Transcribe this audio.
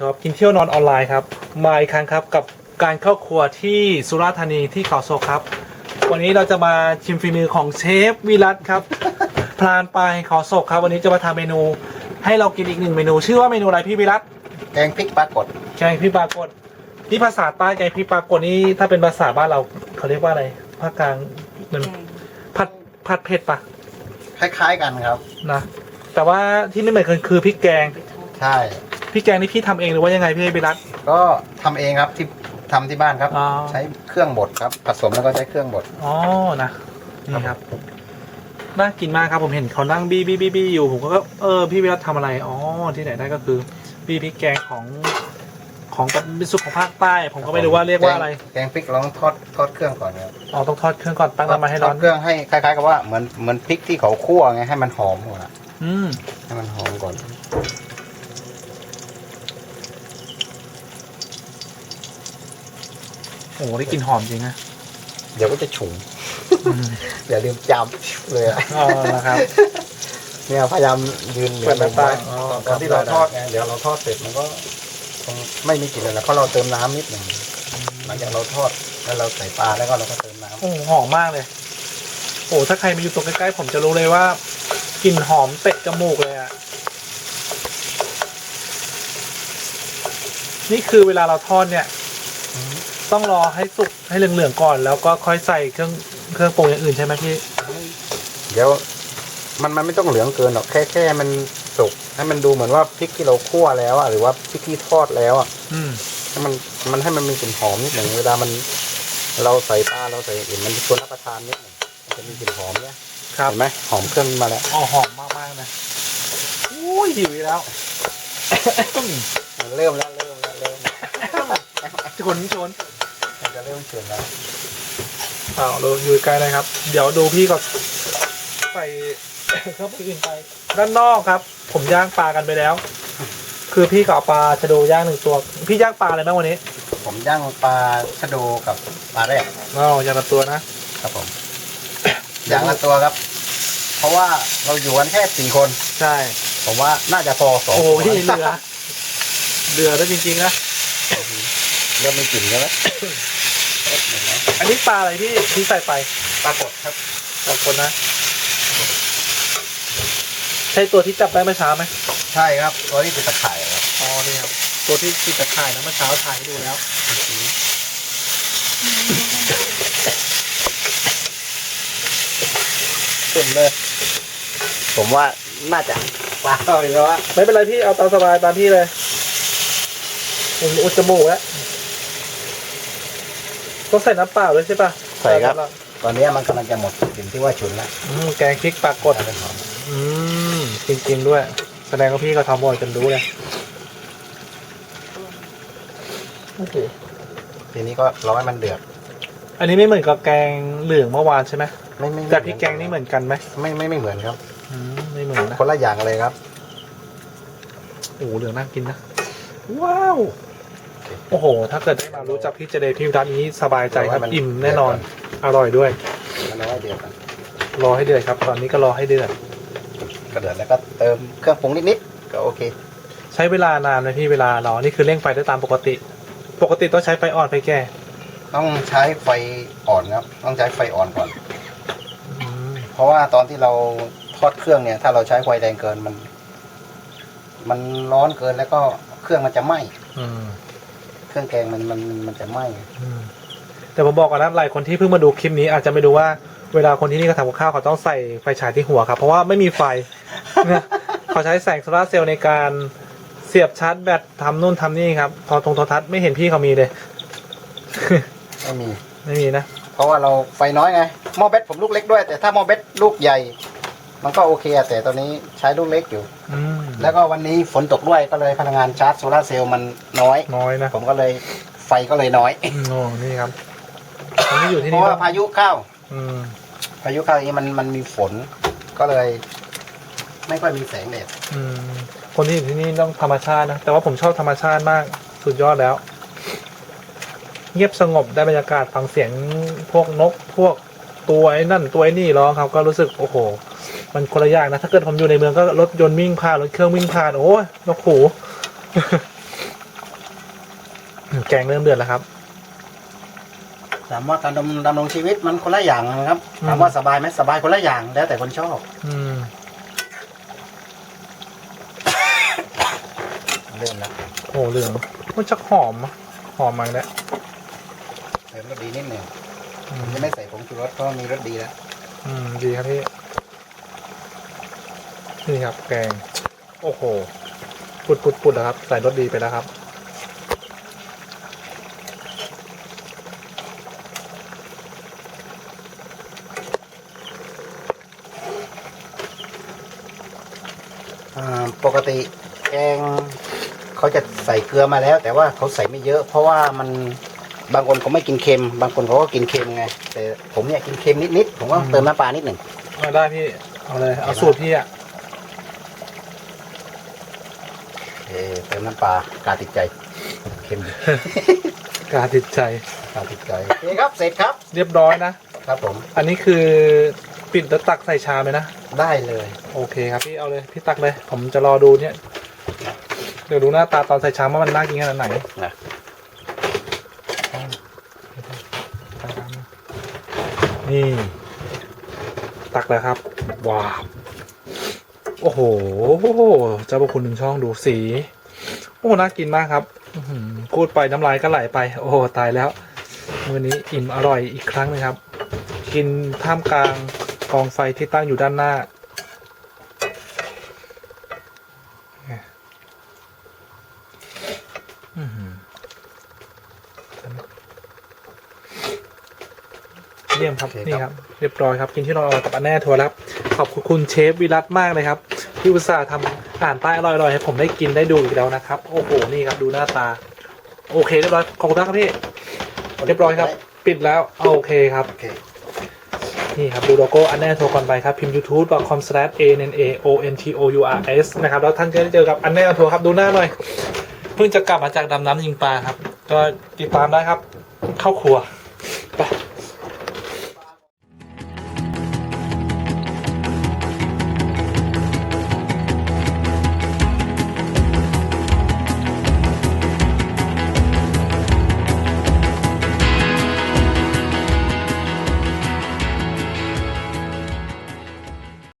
ครับกินเที่ยวนอนออนไลน์ครับมาอีกครั้งครับกับการเข้าครัวที่สุราษฎร์ธานีที่เขาโศกครับ วันนี้เราจะมาชิมฝีมือของเชฟวิรัตครับพรานปลายเขาโศกครับ วันนี้จะมาทำเมนู ให้เรากินอีกหนึ่งเมนู ชื่อว่าเมนูอะไรพี่วิรัตแกงพริกปลากดแกงพริกปลากดที่ภาษาใต้แกงพริกปลากดนี่ถ้าเป็นภาษาบ้านเราเขาเรียกว่าอะไรภาคกลางมันผัดผัดเผ็ดปะคล้ายๆกันครับนะแต่ว่าที่ไม่เหมือนกันคือพริกแกงใช่ พริกแกงนี่พี่ทำเองหรือว่ายังไงพี่วิรัต ก็ทำเองครับที่ทำที่บ้านครับ อ๋อ ใช้เครื่องบดครับ ผสมแล้วก็ใช้เครื่องบด อ๋อนะนี่ครับน่ากินมากครับผมเห็นเขานั่งบี้บี้บี้บี้อยู่ผมก็เออพี่วิรัตทำอะไรอ๋อที่ไหนได้ก็คือบี้พริกแกงของของกับมิสุของภาคใต้ ผมก็ไม่รู้ว่าเรียกว่าอะไรแกงพริกเราต้องทอดทอดเครื่องก่อนครับอ๋อต้องทอดเครื่องก่อนตั้งน้ำมันให้ร้อนทดเครื่องให้คล้ายๆกับว่าเหมือนเหมือนพริกที่เขาคั่วไงให้มันหอมก่อนอะอืมให้มันหอมก่อน อ้โหได้กลินหอมจริงนะเดี๋ยวก็จะฉุนอืมอย่าลืมจำเลยอะอ๋อนะครับเนี่ยพยายามยืนเปิดหน้าต่างอ๋ออ๋อตอนที่เราทอดไงเดี๋ยวเราทอดเสร็จมันก็คงไม่มีกลิ่นเลยนะเพราะเราเติมน้ำนิดหนึ่งหลังจากเราทอดแล้วเราใส่ปลาแล้วก็เราก็เติมน้ำโอ้โหหอมมากเลย โอ้ถ้าใครมาอยู่ตรงใกล้ๆผมจะรู้เลยว่ากลิ่นหอมเตะจมูกเลยอะนี่คือเวลาเราทอดเนี่ย ต้องรอให้สุกให้เหลืองๆก่อน แล้วก็ค่อยใส่เครื่องเครื่องปรุงอย่างอื่นใช่ไหมพี่เดี๋ยวมันมันไม่ต้องเหลืองเกินหรอกแค่แค่มันสุกให้มันดูเหมือนว่าพริกที่เราคั่วแล้วอะหรือว่าพริกที่ทอดแล้วอะอืมให้มันมันให้มันมีกลิ่นหอมนิดหนึ่งเวลามัน เราใส่ปลาเราใส่อย่างอื่นมันชวนรับประทานนิดหนึ่งมันจะมีกลิ่นหอมเนี่ยครับเห็นไหมหอมเครื่องมาแล้วอ๋อหอมมากๆนะอุ้ยหิวอีกแล้วมันเริ่มแล้วเริ่มแล้วเริ่มชนชนมัน จะเริ่มเฉื่อยแล้วอ้าวเราอยู่ใกล้เลยครับ เดี๋ยวดูพี่ก็ใส่เครื่องปรุงอื่นไปด้านนอกครับ ผมย่างปลากันไปแล้ว คือพี่ก็เอาปลาชะโดย่างหนึ่งตัว พี่ย่างปลาอะไรบ้างวันนี้ ผมย่างปลาชะโดกับปลาแรกอ๋ออย่างละตัวนะครับผมอย่างละตัวครับ เพราะว่าเราอยู่กันแค่สี่คน ใช่ ผมว่าน่าจะพอสองโอ้โหตัวพี่เรือเรือได้จริงๆนะเริ่มมีกลิ่นแล้วไหม อันนี้ปลาอะไรพี่ที่ใส่ไปปลากดครับบางคนนะ ใช่ตัวที่จับได้เมื่อเช้าไหมใช่ครับตัวนี้คือตะข่ายครับอ๋อนี่ครับตัวที่ติดตะข่ายนะเมื่อเช้าถ่ายให้ดูแล้วสุดเลยผมว่าน่าจะปลาเอาเลยว่าไม่เป็นไรพี่เอาตามสบายตามพี่เลยผมอุดจมูกแล้ว ต้องใส่น้ำเปล่าด้วยใช่ปะใส่ครับ ตอนนี้มันกำลังจะหมดกลิ่นที่ว่าฉุนแล้วอืมแกงพริกปลากดเป็นหอมอืมจริงๆด้วย แสดงว่าพี่ก็ทำบ่อยจนรู้เลยโอเคทีนี้ก็รอให้มันเดือดอันนี้ไม่เหมือนกับแกงเหลืองเมื่อวานใช่ไหมไม่ไม่ไม่แต่พริกแกงนี่เหมือนกันไหมไม่ไม่ไม่เหมือนครับ อืมไม่เหมือนนะคนละอย่างเลยครับ โอ้โหเหลืองน่ากินนะ ว้าว โอ้โห ถ้าเกิดได้มารู้จักพี่เจเดย์พี่ร้านนี้สบายใจครับมันอิ่มแน่นอน อร่อยด้วย มันเอาไว้เดือดก่อนรอให้เดือดครับ ตอนนี้ก็รอให้เดือดก็เดือดแล้วก็เติมเครื่องปรุงนิดๆก็โอเค ใช้เวลานานไหมพี่เวลารอนี่คือเร่งไฟได้ตามปกติ ปกติต้องใช้ไฟอ่อนไฟแก่ต้องใช้ไฟอ่อนครับ ต้องใช้ไฟอ่อนก่อน อืมเพราะว่าตอนที่เราทอดเครื่องเนี่ย ถ้าเราใช้ไฟแรงเกินมัน มันร้อนเกินแล้วก็เครื่องมันจะไหม้อืม เครื่องแกงมันมันมันจะไหม้อืมแต่ผมบอกก่อนนะหลายคนที่เพิ่งมาดูคลิปนี้อาจจะไม่รู้ว่าเวลาคนที่นี่เขาทำกับข้าวเขาต้องใส่ไฟฉายที่หัวครับ เพราะว่าไม่มีไฟนะเขาใช้แสงโซลาร์เซลล์ในการเสียบชาร์จแบตทำนู่นทำนี่ครับพอตรงโทรทัศน์ไม่เห็นพี่เขามีเลยไม่มี ไม่มีนะ เพราะว่าเราไฟน้อยไงหม้อเบสผมลูกเล็กด้วย แต่ถ้าหม้อเบสลูกใหญ่ มันก็โอเคอะแต่ตอนนี้ใช้ลูกเล็กอยู่ อืมแล้วก็วันนี้ฝนตกด้วยก็เลยพลังงานชาร์จโซลาร์เซลล์มันน้อย น้อยนะผมก็เลยไฟก็เลยน้อย อืมโอ้นี่ครับผมที่อยู่ที่เพนี่ราะก็ว่าพายุเข้า อืมพายุเข้าอย่างนี้มันมันมีฝนก็เลย ไม่ค่อยมีแสงแดดอืมคนที่อยู่ที่นี่ต้องธรรมชาตินะ แต่ว่าผมชอบธรรมชาติมาก สุดยอดแล้ว เงียบสงบได้บรรยากาศฟังเสียงพวกนกพวกตัวไอ้นั่นตัวไอ้นี่ร้องครับ ก็รู้สึกโอ้โห มันคนละอย่างนะ ถ้าเกิดผมอยู่ในเมืองก็รถยนต์วิ่งผ่านรถเครื่องวิ่งผ่านโอ้ยนกหูแกงเริ่มเดือดแล้วครับ ถามว่าการดำดำรงชีวิตมันคนละอย่างนะครับอืมถามว่าสบายไหมสบายคนละอย่างแล้วแต่คนชอบ อืมเริ่มแล้วโอ้เหลืองมันจะหอมอะหอมมากแล้วเริ่มรสดีนิดหนึ่งอืมจะไม่ใส่ผงชูรสเพราะมีรสดีแล้ว อืมดีครับพี่ นี่ครับแกง โอ้โห ปุดปุดปุดแล้วครับ ใส่รสดีไปแล้วครับ อ่าปกติแกงเขาจะใส่เกลือมาแล้ว แต่ว่าเขาใส่ไม่เยอะ เพราะว่ามันบางคนเขาไม่กินเค็ม บางคนเขาก็กินเค็มไงแต่ผมเนี่ยกินเค็มนิดๆผมก็อืมเติมน้ำปลานิดหนึ่ง เอาได้พี่ เอาเลย เอาสูตรพี่อะ เออเติมน้ำปลากาติดใจเค็มดีกาติดใจกาติดใจโอเคครับเสร็จครับเรียบร้อยนะ ครับผมอันนี้คือปิดแล้วตักใส่ชามเลยนะ ได้เลยโอเคครับพี่เอาเลยพี่ตักเลย ผมจะรอดูเนี่ย เดี๋ยวดูหน้าตาตอนใส่ชามว่ามันน่ากินขนาดไหนนะนี่ ตักแล้วครับว้าว โอ้โหเจ้าพระคุณหนึ่งช่องดูสี โอ้น่ากินมากครับอื้อหือพูดไปน้ำลายก็ไหลไป โอ้โหตายแล้วมื้อนี้อิ่มอร่อยอีกครั้งหนึงครับ กินท่ามกลางกองไฟที่ตั้งอยู่ด้านหน้าอื้อหือเยี่ยมครับโอเคครับ นี่ครับ เรียบร้อยครับ กินที่นอนกับอันแน่ทัวร์แล้วครับขอบคุณเชฟวิรัตมากเลยครับ ที่อุตส่าห์ทำอาหารใต้อร่อยๆให้ผมได้กินได้ดูอีกแล้วนะครับ โอ้โหนี่ครับดูหน้าตา โอเคเรียบร้อยขอบคุณมากครับพี่เรียบร้อยครับ ปิดแล้วโอเคครับโอเคนี่ครับดูโลโก้อันแน่โทรก่อนไปครับ พิมพ์ youtube.com/annaontours นะครับ แล้วท่านจะได้เจอกับอันแน่โทรครับดูหน้าหน่อย เพิ่งจะกลับมาจากดำน้ำยิงปลาครับ ก็ติดตามได้ครับ เข้าครัว